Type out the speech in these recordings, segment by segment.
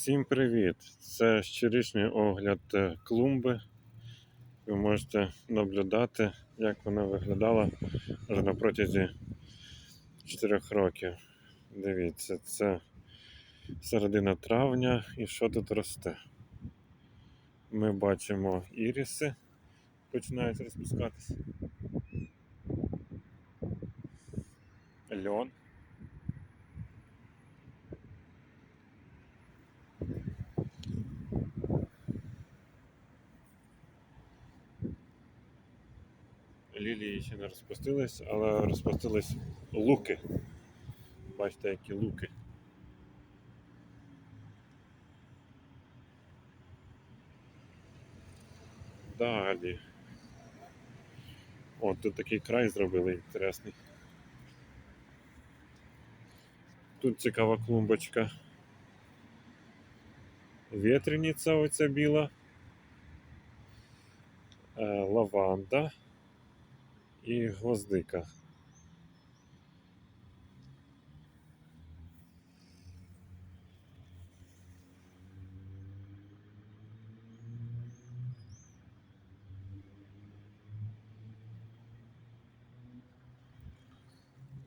Всім привіт! Це щорічний огляд е, клумби. Ви можете наблюдати, як вона виглядала вже на протязі 4 років. Дивіться, це середина травня і що тут росте. Ми бачимо іріси починають розпускатися. Льон. Лілії ще не розпустились, але розпустились луки. Бачите, які луки. Далі. О, тут такий край зробили інтересний. Тут цікава клумбочка. Вітряниця оця біла. Е, лаванда і гвоздика.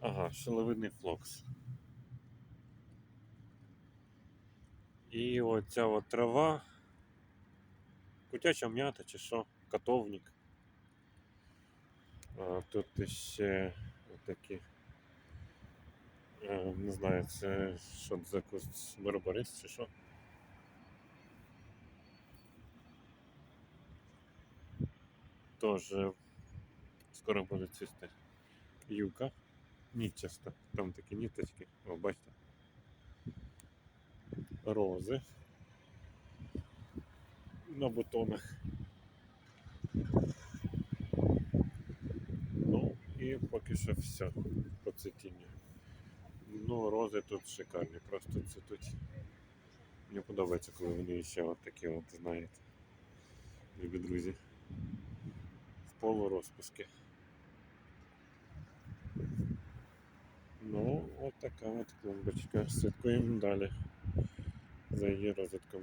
Ага, шеловидний флокс. І оця от трава. Кутяча м'ята чи що, котовник. А, тут ще такі. е, Не знаю, це що за куст барбарис чи що. Тоже скоро буде цвісти. Юка. Нічаста. Там такі ніточки. О, бачите. Рози. На бутонах. Ну і поки що все по цвітінню. Ну, рози тут шикарні, просто цвітуть. Мені подобається, коли вони ще от такі от, знаєте, любі друзі. В полурозпуски. Ну, от така от клумбочка. Слідкуємо далі за її розвитком.